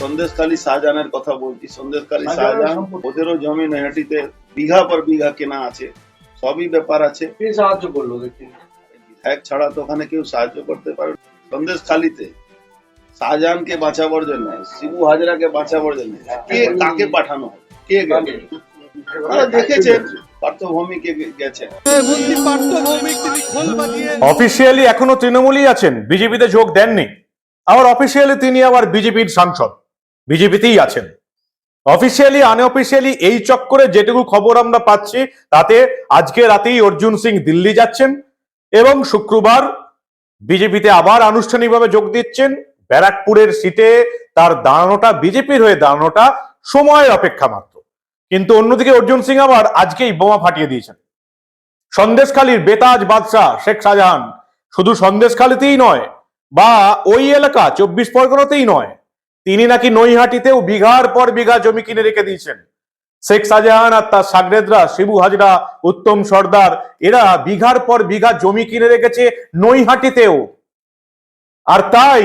সন্দেশখালী শাহজাহানের কথা বলছি। সন্দেশখালী শাহজাহান ওদেরও জমি নৈহাটিতে বিঘা পর বিঘা কেনা আছে। সবই ব্যাপার আছে। কে সাহায্য করল দেখি। বিধায়ক ছাড়া তো ওখানে কেউ সাহায্য করতে পারে। সন্দেশখালীতে শাহজাহানকে বাঁচাবার জন্য শিবু হাজরাকে বাঁচাবার জন্য। কে কাকে পাঠানো? কে দেখেছেন পার্থভূমিকে অফিসিয়ালি এখনও তৃণমূলই আছেন বিজেপিতে যোগ দেননি। আবার অফিসিয়ালি তিনি আবার বিজেপির সাংসদ। বিজেপিতেই আছেন। অফিসিয়ালি আনঅফিসিয়ালি এই চক্করে যেটুকু খবর আমরা পাচ্ছি, তাতে আজকে রাতেই অর্জুন সিং দিল্লি যাচ্ছেন এবং শুক্রবার বিজেপিতে আবার আনুষ্ঠানিকভাবে যোগ দিচ্ছেন। ব্যারাকপুরের সিটে তার দাঁড়ানোটা, বিজেপির হয়ে দাঁড়ানোটা সময়ের অপেক্ষা মাত্র। কিন্তু অন্যদিকে অর্জুন সিং আবার আজকেই বোমা ফাটিয়ে দিয়েছেন। সন্দেশখালীর বেতাজ বাদশাহ শেখ শাহজাহান শুধু সন্দেশখালীতেই নয়, বা ওই এলাকা, চব্বিশ পরগনাতেই নয় তিনি নাকি নৈহাটিতেও বিঘার পর বিঘা জমি কিনে রেখে দিয়েছেন। শেখ শাহজাহান আর তার সাগরেদরা, শিবু হাজরা, উত্তম সর্দার, এরা বিঘার পর বিঘা জমি কিনে রেখেছে নৈহাটিতেও। আর তাই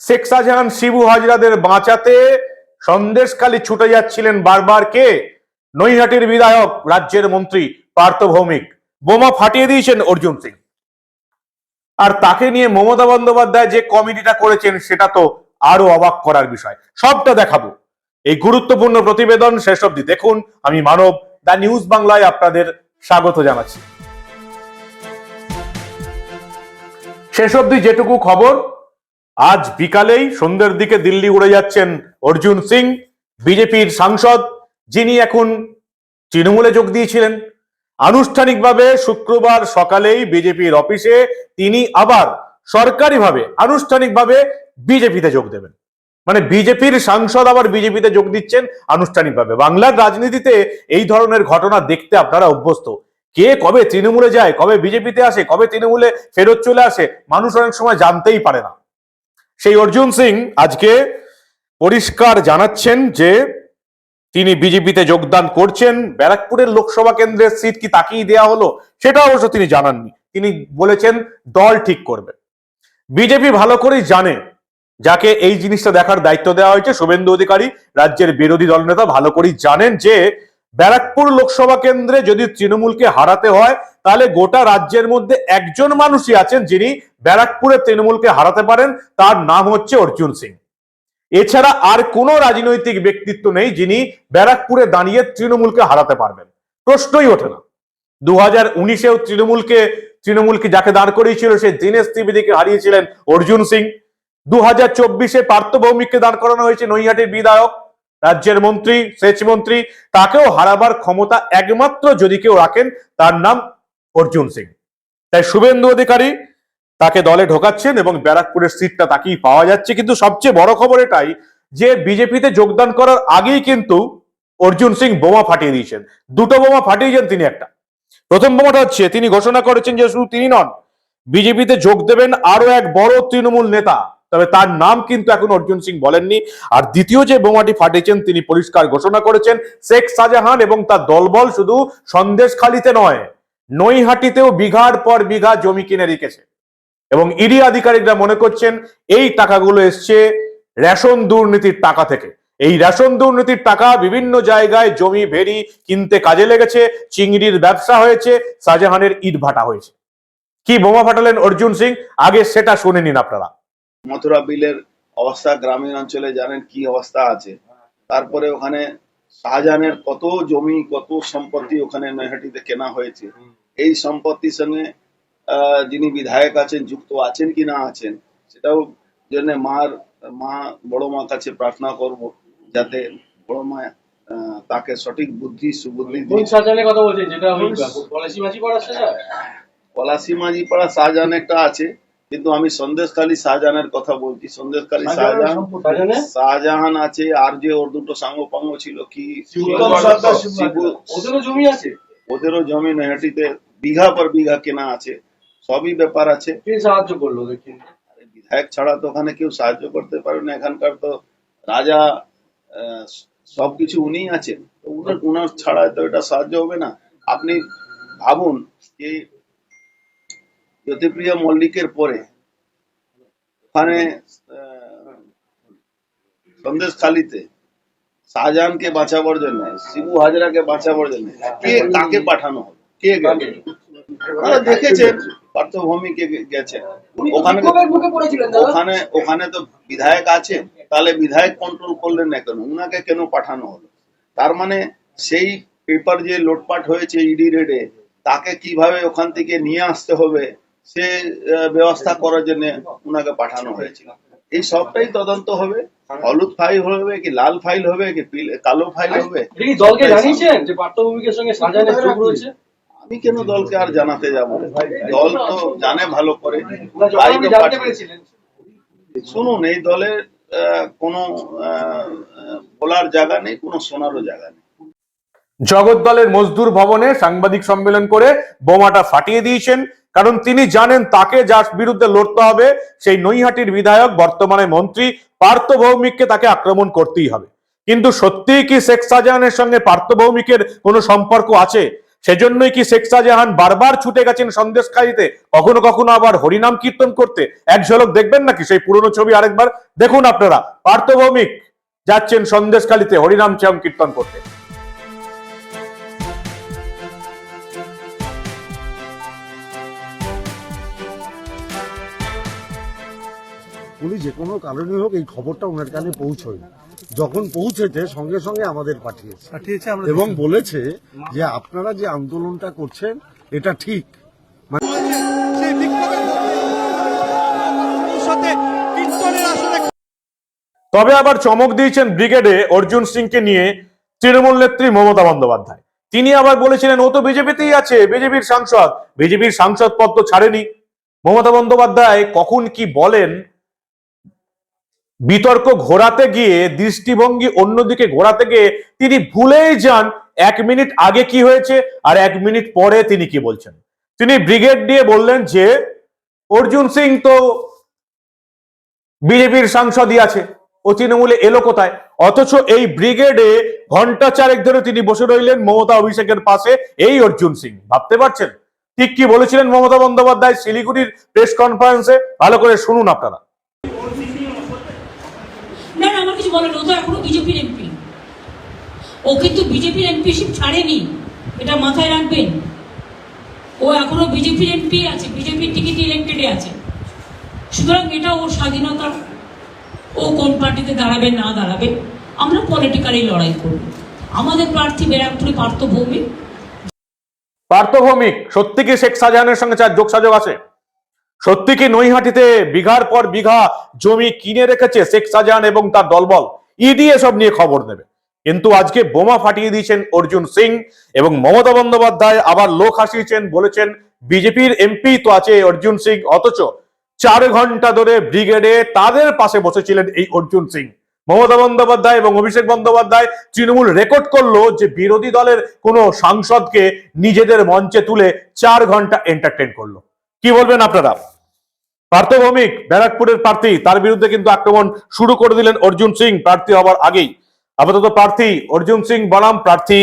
শেখ শাহজাহান, শিবু হাজরাদের বাঁচাতে সন্দেশখালী ছুটে যাচ্ছিলেন বারবার কে? নৈহাটির বিধায়ক, রাজ্যের মন্ত্রী, পার্থ ভৌমিক। বোমা ফাটিয়ে দিয়েছেন অর্জুন সিং। আর তাকে নিয়ে মমতা বন্দ্যোপাধ্যায় যে কমিটিটা করেছেন, সেটা তো আরও অবাক করার বিষয়। সবটা দেখাবো। এই গুরুত্বপূর্ণ প্রতিবেদন শেষ অবধি দেখুন। আমি মানব, দ্য নিউজ বাংলায় আপনাদের স্বাগত জানাচ্ছি। শেষ অবধি যেটুকু খবর, আজ বিকালেই সন্ধ্যের দিকে দিল্লি উড়ে যাচ্ছেন অর্জুন সিং, বিজেপির সাংসদ, যিনি এখন তৃণমূলে যোগ দিয়েছিলেন। আনুষ্ঠানিকভাবে শুক্রবার সকালেই বিজেপির অফিসে তিনি আবার সরকারিভাবে, আনুষ্ঠানিকভাবে বিজেপিতে যোগ দেবেন। মানে বিজেপির সাংসদ আবার বিজেপিতে যোগ দিচ্ছেন আনুষ্ঠানিকভাবে। বাংলার রাজনীতিতে এই ধরনের ঘটনা দেখতে আপনারা অভ্যস্ত। কে কবে তৃণমূলে যায়, কবে বিজেপিতে আসে, কবে তৃণমূলে ফেরত চলে আসে, মানুষ অনেক সময় জানতেই পারে না। সেই অর্জুন সিং আজকে পরিষ্কার জানাচ্ছেন যে তিনি বিজেপিতে যোগদান করছেন। ব্যারাকপুরের লোকসভা কেন্দ্রের সিট কি তাকেই দেয়া হলো, সেটা অবশ্য তিনি জানাননি। তিনি বলেছেন, দল ঠিক করবে। বিজেপি ভালো করেই জানে। যাকে এই জিনিসটা দেখার দায়িত্ব দেওয়া হয়েছে, শুভেন্দু অধিকারী, রাজ্যের বিরোধী দলনেতা ভালো করেই জানেন যে, ব্যারাকপুর লোকসভা কেন্দ্রে যদি তৃণমূলকে হারাতে হয়, তাহলে গোটা রাজ্যের মধ্যে একজন মানুষই আছেন যিনি ব্যারাকপুরে তৃণমূলকে হারাতে পারেন, তার নাম হচ্ছে অর্জুন সিং। এছাড়া আর কোনো রাজনৈতিক ব্যক্তিত্ব নেই যিনি ব্যারাকপুরে দাঁড়িয়ে তৃণমূলকে হারাতে পারবেন। প্রশ্নই ওঠে না। দু হাজার উনিশেও তৃণমূলকে তৃণমূলকে যাকে দাঁড় করিয়েছিল, সে দীনেশ ত্রিবেদীকে হারিয়েছিলেন অর্জুন সিং। দু হাজার চব্বিশে পার্থ ভৌমিককে দাঁড় করানো হয়েছে নৈহাটির বিধায়ক, রাজ্যের মন্ত্রী, সেচ মন্ত্রী। তাকেও হারাবার ক্ষমতা একমাত্র যদি কেউ রাখেন, তার নাম অর্জুন সিং। তাই শুভেন্দু অধিকারী তাকে দলে ঢোকাচ্ছেন এবং ব্যারাকপুরের সিটটা তাকেই পাওয়া যাচ্ছে। কিন্তু সবচেয়ে বড় খবর এটাই যে বিজেপিতে যোগদান করার আগেই কিন্তু অর্জুন সিং বোমা ফাটিয়ে দিয়েছেন। দুটো বোমা ফাটিয়েছেন তিনি একটা। প্রথম বোমাটা হচ্ছে, তিনি ঘোষণা করেছেন যে শুধু তিনি নন, বিজেপিতে যোগ দেবেন আরও এক বড় তৃণমূল নেতা। তবে তার নাম কিন্তু এখন অর্জুন সিং বলেননি। আর দ্বিতীয় যে বোমাটি ফাটিয়েছেন, তিনি পরিষ্কার ঘোষণা করেছেন, শেখ শাহজাহান এবং তার দলবল শুধু সন্দেশখালিতে নয়, নৈহাটিতেও বিঘার পর বিঘা জমি কিনে রেখেছে। এবং ইডি আধিকারিকরা মনে করছেন, এই টাকাগুলো এসছে রেশন দুর্নীতির টাকা থেকে। এই রেশন দুর্নীতির টাকা বিভিন্ন জায়গায় জমি, ভেড়ি কিনতে কাজে লেগেছে, চিংড়ির ব্যবসা হয়েছে, শাহজাহানের ইট ভাটা হয়েছে। কি বোমা ফাটালেন অর্জুন সিং? আগে সেটা শুনে নিন আপনারা। মথুরা বিলের অবস্থা গ্রামীণ অঞ্চলে জানেন কি অবস্থা আছে। তারপরে ওখানে শাহজাহানের কত জমি, কত সম্পত্তি ওখানে নৈহাটিতে কেনা হয়েছে। এই সম্পত্তির সঙ্গে যিনি বিধায়ক আছেন, যুক্ত আছেন কি না আছেন, সেটাও জন্য মার, মা, বড় মা কাছে প্রার্থনা করব। যাতে বড় মা তাকে সঠিক বুদ্ধি সুবুদ্ধি কোন সাজানের কথা বলছেন যেটা ওই পলাশি মাঝি পড়া সাজা পলাশি মাঝি পাড়া শাহজাহান একটা আছে কিন্তু আমি সন্দেশখালী শাহজাহানের কথা বলছি। সন্দেশখালী শাহজাহান শাহজাহান আছে আর যে ওর দুটো সাঙ্গ পাঙ্গ ছিল কি? ওদেরও জমি আছে? ওদেরও জমি নৈহাটিতে বিঘা পর বিঘা কেনা আছে। সবই ব্যাপার আছে। কে সাহায্য করল দেখি বিধায়ক ছাড়া তো ওখানে কেউ সাহায্য করতে পারে না। এখানকার তো রাজা সবকিছু উনি আছেন। উনার উনার ছাড়া তো এটা সাহায্য হবে না। আপনি ভাবুন যে জ্যোতিপ্রিয় মল্লিকের পরে ওখানে আহ, সন্দেশখালিতে শাহজাহানকে বাঁচাবার জন্য শিবু হাজরাকে বাঁচাবার জন্য কে কাকে পাঠানো হবে? কে গেল? দেখেছেন। পার্থভূমিকে গেছেন। ওখানে ওখানে ওখানে তো বিধায়ক আছে তাহলে বিধায়ক কন্ট্রোল করলেন না কেন? উনাকে কেন পাঠানো হলো? তার মানে সেই পেপার যে লোটপাট হয়েছে ইডি রেডে তাকে কীভাবে ওখান থেকে নিয়ে আসতে হবে সে ব্যবস্থা করার জন্য উনাকে পাঠানো হয়েছিল এই সবটাই তদন্ত হবে। হলুদ ফাইল হবে কি লাল ফাইল হবে কি কালো ফাইল হবে? দলকে জানিয়েছেন যে পার্থভূমিকের সঙ্গে যোগ রয়েছে? আমি কেন দলকে আর জানাতে যাব? দল তো জানে ভালো করে। শুনুন এই দলের কোনো বলার জায়গা নেই কোনো শোনারও জায়গা নেই। জগদ্দলের মজদুর ভবনে সাংবাদিক সম্মেলন করে বোমাটা ফাটিয়ে দিয়েছেন কারণ তিনি জানেন তাকে যার বিরুদ্ধে লড়তে হবে সেই নৈহাটির বিধায়ক বর্তমানে মন্ত্রী পার্থ ভৌমিককে তাকে আক্রমণ করতেই হবে। কিন্তু সত্যিই কি শেখ শাহজাহানের সঙ্গে পার্থ ভৌমিকের কোনো সম্পর্ক আছে? সেজন্যই কি শেখ শাহজাহান বারবার ছুটে গেছেন সন্দেশকারীতে কখনো কখনো আবার হরিনাম কীর্তন করতে? এক ঝলক দেখবেন নাকি? সেই পুরনো ছবি আরেকবার দেখুন আপনারা। পার্থ ভৌমিক যাচ্ছেন সন্দেশকালীতে হরিনাম কীর্তন করতে। উনি যে কোনো কারণে হোক এই খবরটা ওনার কানে পৌঁছয় যখন পৌঁছেছে সঙ্গে সঙ্গে আমাদের পাঠিয়েছে। পাঠিয়েছে এবং বলেছে যে আপনারা যে আন্দোলনটা করছেন এটা ঠিক। আসলে তবে আবার চমক দিয়েছেন ব্রিগেডে অর্জুন সিংকে নিয়ে তৃণমূল নেত্রী মমতা বন্দ্যোপাধ্যায়। তিনি আবার বলেছিলেন ও তো বিজেপিতেই আছে বিজেপির সাংসদ। বিজেপির সাংসদ পদ তো ছাড়েনি। মমতা বন্দ্যোপাধ্যায় কখন কি বলেন বিতর্ক ঘোরাতে গিয়ে, দৃষ্টিভঙ্গি অন্যদিকে ঘোরাতে গিয়ে তিনি ভুলেই যান এক মিনিট আগে কি হয়েছে আর এক মিনিট পরে তিনি কি বলছেন। তিনি ব্রিগেড দিয়ে বললেন যে, অর্জুন সিং তো বিজেপির সাংসদই আছে ও তৃণমূলে এলো কোথায়? অথচ এই ব্রিগেডে ঘণ্টা চারেক ধরে তিনি বসে রইলেন মমতা অভিষেকের পাশে, এই অর্জুন সিং। ভাবতে পারছেন? ঠিক কি বলেছিলেন মমতা বন্দ্যোপাধ্যায় শিলিগুড়ির প্রেস কনফারেন্সে? ভালো করে শুনুন আপনারা না না আমার কিছু বলেন ও তো এখনও বিজেপির এমপি। ও কিন্তু বিজেপির এমপিশিপ ছাড়েনি, এটা মাথায় রাখবেন। ও এখনও বিজেপির এমপি আছে, বিজেপির টিকিট ইলেক্টেডে আছে। সুতরাং এটা ওর স্বাধীনতা। ও কোন পার্টিতে দাঁড়াবে, না দাঁড়াবে, আমরা পলিটিক্যালি লড়াই করব। আমাদের প্রার্থী ব্যারাকপুরে পার্থ ভৌমিক পার্থভৌমিক, সত্যি কি শেখ শাহজাহানের সঙ্গে চার যোগসাযোগ আছে? সত্যি কি নৈহাটিতে বিঘার পর বিঘা জমি কিনে রেখেছে শেখ শাহজাহান এবং তার দলবল? ইডি এসব নিয়ে খবর নেবে। কিন্তু আজকে বোমা ফাটিয়ে দিয়েছেন অর্জুন সিং এবং মমতা বন্দ্যোপাধ্যায় আবার লোক হাসিয়েছেন, বলেছেন, বিজেপির এমপি তো আছে অর্জুন সিং, অথচ চার ঘণ্টা ধরে ব্রিগেডে তাদের পাশে বসেছিলেন এই অর্জুন সিং। মমতা বন্দ্যোপাধ্যায় এবং অভিষেক বন্দ্যোপাধ্যায় তৃণমূল রেকর্ড করল যে বিরোধী দলের কোনো সাংসদকে নিজেদের মঞ্চে তুলে চার ঘণ্টা এন্টারটেন করল। কি বলবেন আপনারা? পার্থ ভৌমিক ব্যারাকপুরের প্রার্থী, তার বিরুদ্ধে কিন্তু আক্রমণ শুরু করে দিলেন অর্জুন সিং, প্রার্থী হবার আগেই। আপাতত প্রার্থী অর্জুন সিং বনাম, প্রার্থী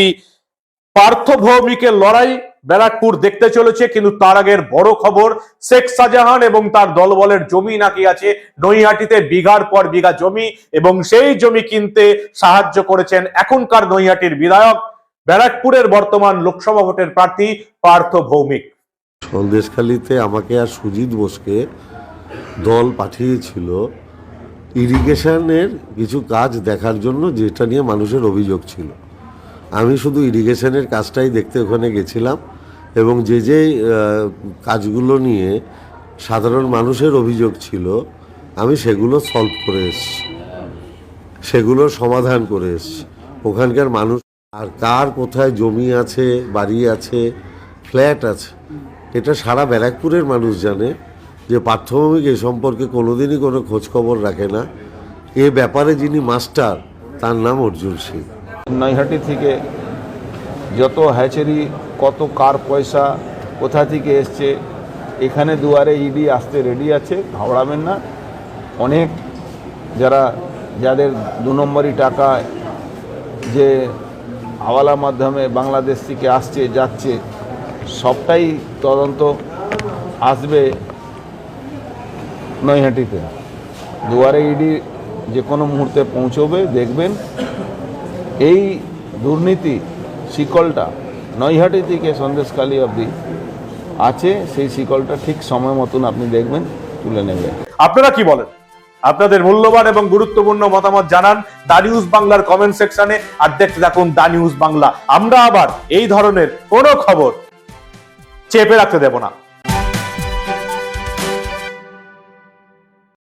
পার্থ ভৌমিকের লড়াই ব্যারাকপুর দেখতে চলেছে, কিন্তু তার আগের বড় খবর, শেখ শাহজাহান এবং তার দলবলের জমি নাকি আছে, নৈহাটিতে বিঘার পর বিঘা জমি, এবং সেই জমি কিনতে সাহায্য করেছেন এখনকার নৈহাটির বিধায়ক, ব্যারাকপুরের বর্তমান লোকসভা ভোটের প্রার্থী পার্থ ভৌমিক সন্দেশখালিতে আমাকে আর সুজিত বোসকে দল পাঠিয়েছিল ইরিগেশনের কিছু কাজ দেখার জন্য, যেটা নিয়ে মানুষের অভিযোগ ছিল। আমি শুধু ইরিগেশনের কাজটাই দেখতে ওখানে গেছিলাম এবং যে যে কাজগুলো নিয়ে সাধারণ মানুষের অভিযোগ ছিল, আমি সেগুলো সলভ করে এসছি। সেগুলোর সমাধান করে এসছি। ওখানকার মানুষ, আর কার কোথায় জমি আছে, বাড়ি আছে ফ্ল্যাট আছে এটা সারা ব্যারাকপুরের মানুষ জানে যে পার্থভূমিক এ সম্পর্কে কোনোদিনই কোনো খোঁজখবর রাখে না। এ ব্যাপারে যিনি মাস্টার, তার নাম অর্জুন সিং। নৈহাটি থেকে যত হ্যাচারি, কত কার পয়সা, কোথা থেকে এসছে, এখানে দুয়ারে ইডি আসতে রেডি আছে, ঘাবড়াবেন না। অনেক যারা, যাদের দু নম্বরই টাকা যে হাওয়ালা মাধ্যমে বাংলাদেশ থেকে আসছে, যাচ্ছে সবটাই তদন্ত আসবে নৈহাটিতে। দুয়ারে ইডি যে কোনো মুহূর্তে পৌঁছবে, দেখবেন এই দুর্নীতি শিকলটা নৈহাটি থেকে সন্দেশখালী অবধি আছে, সেই শিকলটা ঠিক সময় মতন আপনি দেখবেন, তুলে নেবেন। আপনারা কি বলেন? আপনাদের মূল্যবান এবং গুরুত্বপূর্ণ মতামত জানান দা নিউজ বাংলার কমেন্ট সেকশনে, আর দেখতে থাকুন দা নিউজ বাংলা। আমরা আবার এই ধরনের কোনো খবর চেপে রাখতে দেব না।